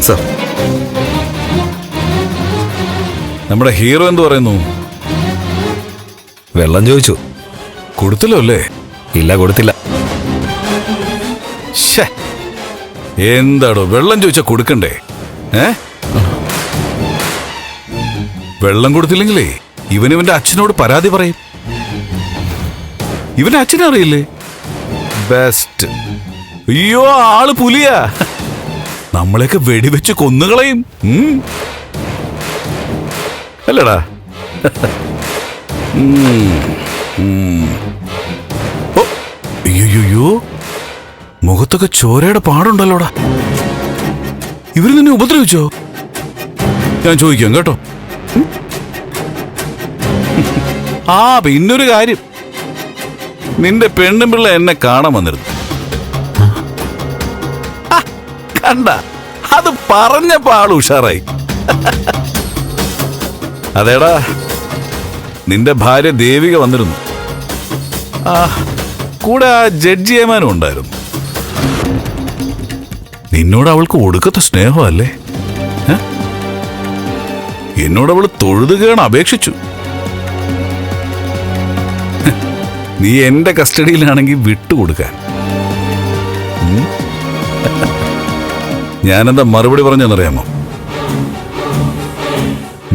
Sir. നമ്മുടെ hero എന്ത് പറയുന്നു? വെള്ളം ചോദിച്ചു. കൊടുത്തില്ലോ അല്ലേ? ഇല്ല കൊടുത്തില്ല. എന്താടോ വെള്ളം ചോദിച്ചാ കൊടുക്കണ്ടേ? ഏ? വെള്ളം കൊടുത്തില്ലെങ്കിലേ ഇവൻ ഇവന്റെ അച്ഛനോട് പരാതി പറയും. ഇവന്റെ അച്ഛനെ അറിയില്ലേ? ബെസ്റ്റ് അയ്യോ ആൾ പുലിയാ. നമ്മളെയൊക്കെ വെടിവെച്ച് കൊന്നുകളയും. അല്ലടാ. അയ്യോ മുഖത്തൊക്കെ ചോരയുടെ പാടുണ്ടല്ലോടാ. ഇവർ നിന്നെ ഉപദ്രവിച്ചോ? ഞാൻ ചോദിക്കാം കേട്ടോ. ആ പിന്നൊരു കാര്യം. നിന്റെ പെണ്ണും പിള്ള എന്നെ കാണാൻ വന്നിരുന്നു. കണ്ട. അത് പറഞ്ഞപ്പോ ആൾ ഉഷാറായി. അതേടാ നിന്റെ ഭാര്യ ദേവിക വന്നിരുന്നു. ആ കൂടെ ആ ജഡ്ജി ഉണ്ടായിരുന്നു. നിന്നോട് അവൾക്ക് ഒടുക്കത്തെ സ്നേഹമല്ലേ? എന്നോട് അവൾ തൊഴുതുകയാണ് അപേക്ഷിച്ചു. നീ എന്റെ കസ്റ്റഡിയിലാണെങ്കിൽ വിട്ടുകൊടുക്കാൻ? ഞാനെന്താ മറുപടി പറഞ്ഞെന്നറിയാമോ?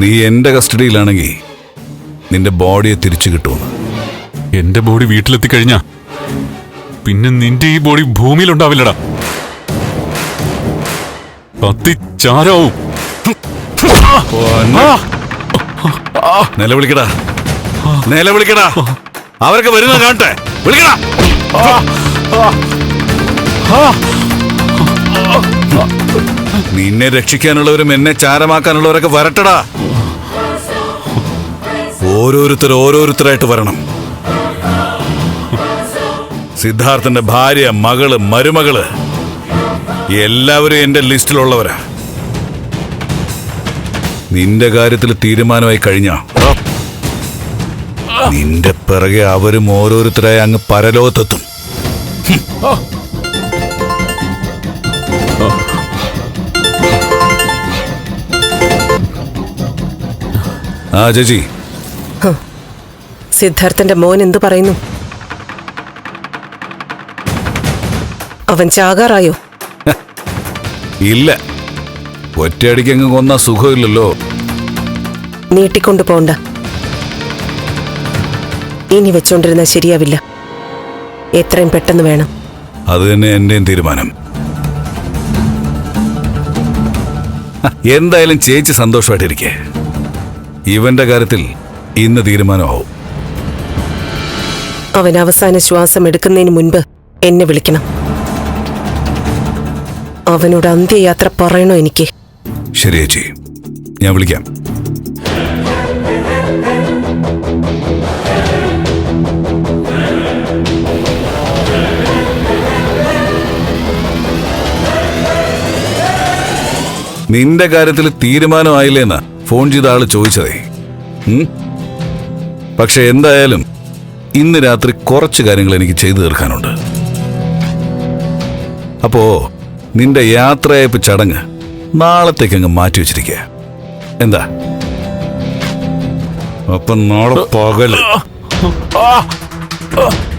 നീ എന്റെ കസ്റ്റഡിയിലാണെങ്കിൽ നിന്റെ ബോഡിയെ തിരിച്ചു കിട്ടുമെന്ന്. എന്റെ ബോഡി വീട്ടിലെത്തി കഴിഞ്ഞാ പിന്നെ നിന്റെ ഈ ബോഡി ഭൂമിയിലുണ്ടാവില്ലടാ. കത്തിച്ചാരാവും നിലവിളിക്കടാ നിലവിളിക്കടാ അവരൊക്കെ വരുന്ന കാണട്ടെ. വിളിക്കടാ. നിന്നെ രക്ഷിക്കാനുള്ളവരും എന്നെ ചാരമാക്കാനുള്ളവരൊക്കെ വരട്ടടാ. ഓരോരുത്തർ ഓരോരുത്തരായിട്ട് വരണം. സിദ്ധാർത്ഥന്റെ ഭാര്യ മകൾ മരുമകൾ എല്ലാവരും എന്റെ ലിസ്റ്റിലുള്ളവരാ. നിന്റെ കാര്യത്തിൽ തീരുമാനമായി കഴിഞ്ഞ. നിന്റെ പിറകെ അവരും ഓരോരുത്തരായി അങ്ങ് പരലോകത്തെത്തും. ആ ചേച്ചി സിദ്ധാർത്ഥന്റെ മോൻ എന്തു പറയുന്നു? അവൻ ചാകാറായോ? ഇല്ല. ഒറ്റയടിക്ക് അങ്ങ് കൊന്ന സുഖമില്ലല്ലോ. നീട്ടിക്കൊണ്ടു പോണ്ട. ഇനി വെച്ചോണ്ടിരുന്ന ശരിയാവില്ല. എത്രയും പെട്ടെന്ന് വേണം. അത് തന്നെ എന്റെയും തീരുമാനം. എന്തായാലും ചേച്ചി സന്തോഷമായിട്ടിരിക്കേ. ഇവന്റെ കാര്യത്തിൽ ഇന്ന് തീരുമാനമാവും. അവൻ അവസാന ശ്വാസം എടുക്കുന്നതിന് മുൻപ് എന്നെ വിളിക്കണം. അവനോട് അന്ത്യയാത്ര പറയണോ എനിക്ക്? ശരി ചേച്ചി. ഞാൻ വിളിക്കാം. നിന്റെ കാര്യത്തിൽ തീരുമാനമായില്ലേന്നാ? ഫോൺ ചെയ്ത ആൾ ചോദിച്ചതേ? പക്ഷെ എന്തായാലും ഇന്ന് രാത്രി കുറച്ച് കാര്യങ്ങൾ എനിക്ക് ചെയ്തു തീർക്കാനുണ്ട്. അപ്പോ നിന്റെ യാത്രയപ്പ് ചടങ്ങ് നാളത്തേക്ക് അങ്ങ് മാറ്റി വെച്ചിരിക്കുക എന്താ? അപ്പൊ നാളെ പകൽ.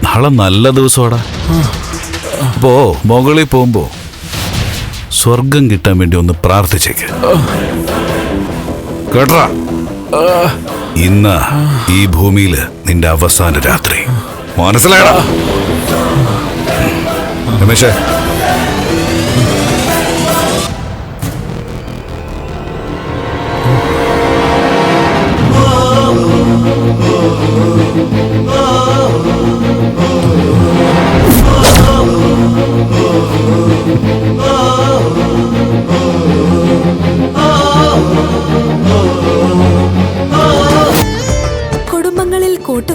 നാളെ നല്ല ദിവസമാടാ അപ്പോ മുകളിൽ പോകുമ്പോ സ്വർഗം കിട്ടാൻ വേണ്ടി ഒന്ന് പ്രാർത്ഥിച്ചേക്ക്. കേട്ടറാ ഇന്ന് ഈ ഭൂമിയിൽ നിന്റെ അവസാന രാത്രി. മനസ്സിലായടാ രമേശേ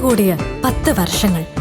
കൂടിയ പത്ത് വർഷങ്ങൾ.